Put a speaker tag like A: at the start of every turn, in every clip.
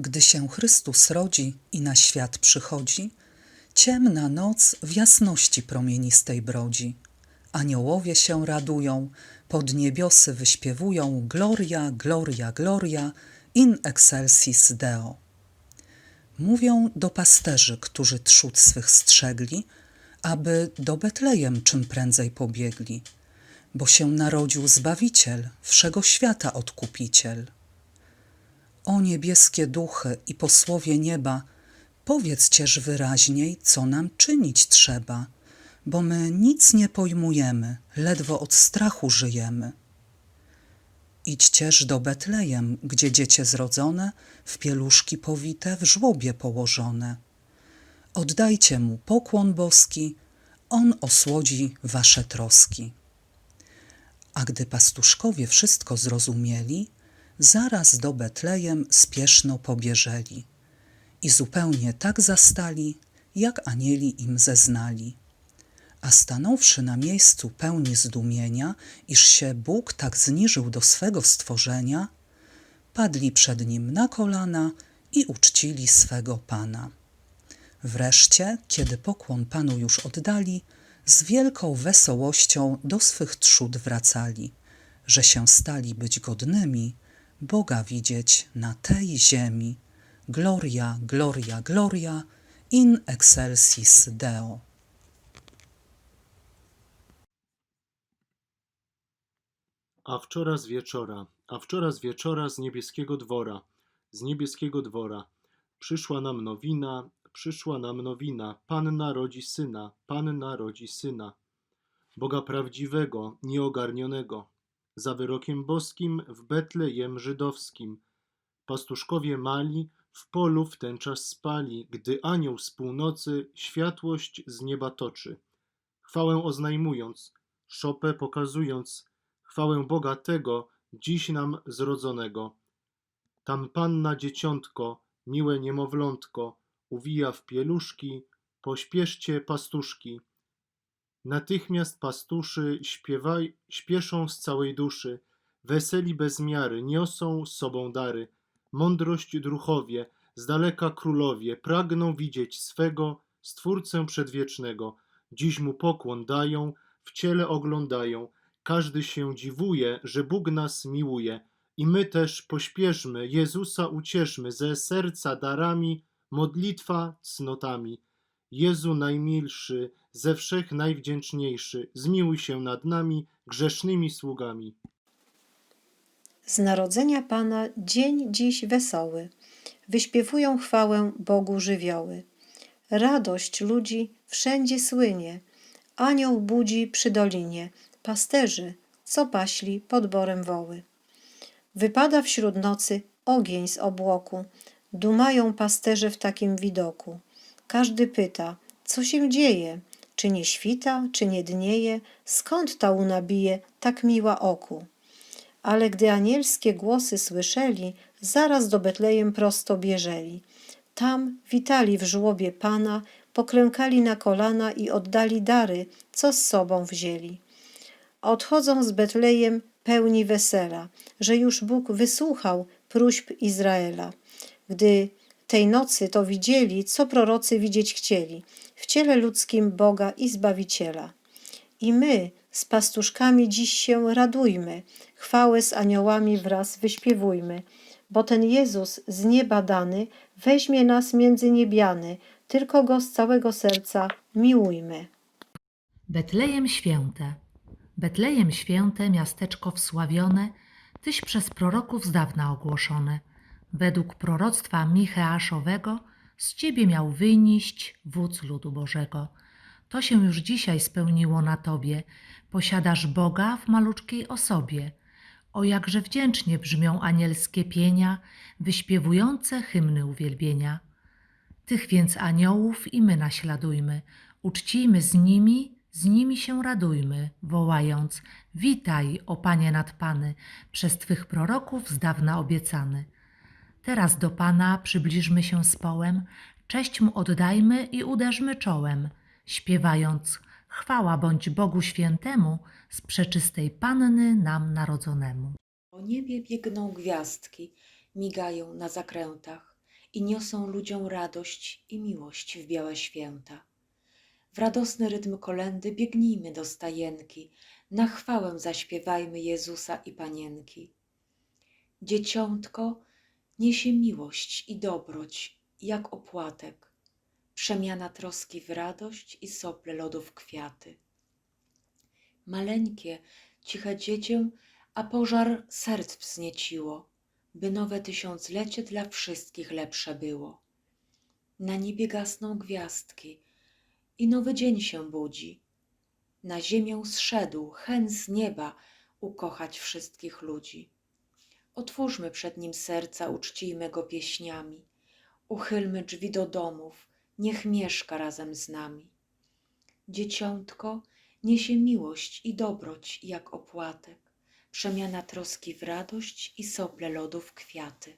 A: Gdy się Chrystus rodzi i na świat przychodzi, ciemna noc w jasności promienistej brodzi. Aniołowie się radują, pod niebiosy wyśpiewują Gloria, Gloria, Gloria, in excelsis Deo. Mówią do pasterzy, którzy trzód swych strzegli, aby do Betlejem czym prędzej pobiegli, bo się narodził Zbawiciel, wszego świata Odkupiciel. O niebieskie duchy i posłowie nieba, powiedzcież wyraźniej, co nam czynić trzeba, bo my nic nie pojmujemy, ledwo od strachu żyjemy. Idźcież do Betlejem, gdzie dziecię zrodzone, w pieluszki powite, w żłobie położone. Oddajcie mu pokłon boski, on osłodzi wasze troski. A gdy pastuszkowie wszystko zrozumieli, zaraz do Betlejem spieszno pobieżeli i zupełnie tak zastali, jak anieli im zeznali. A stanąwszy na miejscu pełni zdumienia, iż się Bóg tak zniżył do swego stworzenia, padli przed nim na kolana i uczcili swego Pana. Wreszcie, kiedy pokłon Panu już oddali, z wielką wesołością do swych trzód wracali, że się stali być godnymi Boga widzieć na tej ziemi. Gloria, gloria, gloria, in excelsis Deo.
B: A wczora z wieczora, a wczora z wieczora z niebieskiego dwora, z niebieskiego dwora, przyszła nam nowina, przyszła nam nowina, Panna rodzi syna, Panna rodzi syna, Boga prawdziwego, nieogarnionego, za wyrokiem boskim w Betlejem żydowskim. Pastuszkowie mali w polu w ten czas spali, gdy anioł z północy światłość z nieba toczy. Chwałę oznajmując, szopę pokazując, chwałę Boga tego, dziś nam zrodzonego. Tam panna dzieciątko, miłe niemowlątko, uwija w pieluszki, pośpieszcie pastuszki. Natychmiast pastuszy śpiewaj, śpieszą z całej duszy, weseli bez miary, niosą z sobą dary. Mądrość druchowie, z daleka królowie, pragną widzieć swego Stwórcę przedwiecznego. Dziś mu pokłon dają, w ciele oglądają, każdy się dziwuje, że Bóg nas miłuje. I my też pośpieszmy, Jezusa ucieszmy ze serca darami, modlitwa cnotami. Jezu najmilszy, ze wszech najwdzięczniejszy, zmiłuj się nad nami, grzesznymi sługami.
C: Z narodzenia Pana dzień dziś wesoły. Wyśpiewują chwałę Bogu żywioły. Radość ludzi wszędzie słynie. Anioł budzi przy dolinie. Pasterzy, co paśli pod borem woły. Wypada wśród nocy ogień z obłoku. Dumają pasterze w takim widoku. Każdy pyta, co się dzieje? Czy nie świta, czy nie dnieje? Skąd ta łuna bije, tak miła oku? Ale gdy anielskie głosy słyszeli, zaraz do Betlejem prosto bieżeli. Tam witali w żłobie Pana, poklękali na kolana i oddali dary, co z sobą wzięli. Odchodzą z Betlejem pełni wesela, że już Bóg wysłuchał próśb Izraela. Gdy tej nocy to widzieli, co prorocy widzieć chcieli, w ciele ludzkim Boga i Zbawiciela. I my z pastuszkami dziś się radujmy, chwałę z aniołami wraz wyśpiewujmy, bo ten Jezus z nieba dany weźmie nas między niebiany, tylko Go z całego serca miłujmy.
D: Betlejem święte. Betlejem święte, miasteczko wsławione, tyś przez proroków z dawna ogłoszone. Według proroctwa Micheaszowego z ciebie miał wyniść wódz ludu Bożego. To się już dzisiaj spełniło na tobie. Posiadasz Boga w maluczkiej osobie. O jakże wdzięcznie brzmią anielskie pienia, wyśpiewujące hymny uwielbienia. Tych więc aniołów i my naśladujmy, uczcijmy z nimi, z nimi się radujmy, wołając: Witaj, o Panie nad Pany, przez Twych proroków z dawna obiecany. Teraz do Pana przybliżmy się z połem, cześć Mu oddajmy i uderzmy czołem, śpiewając: Chwała bądź Bogu Świętemu, z przeczystej Panny nam narodzonemu.
E: Po niebie biegną gwiazdki, migają na zakrętach. i niosą ludziom radość i miłość w białe święta. W radosny rytm kolendy biegnijmy do stajenki, na chwałę zaśpiewajmy Jezusa i Panienki. Dzieciątko niesie miłość i dobroć, jak opłatek, przemiana troski w radość i sople lodów kwiaty. Maleńkie, ciche dziecię, a pożar serc wznieciło, by nowe tysiąclecie dla wszystkich lepsze było. Na niebie gasną gwiazdki i nowy dzień się budzi. Na ziemię zszedł hen z nieba ukochać wszystkich ludzi. Otwórzmy przed nim serca, uczcijmy go pieśniami. Uchylmy drzwi do domów, niech mieszka razem z nami. Dzieciątko niesie miłość i dobroć jak opłatek, przemiana troski w radość i sople lodów kwiaty.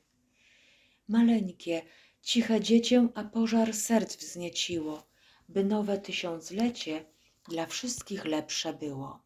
E: Maleńkie, ciche dziecię, a pożar serc wznieciło, by nowe tysiąclecie dla wszystkich lepsze było.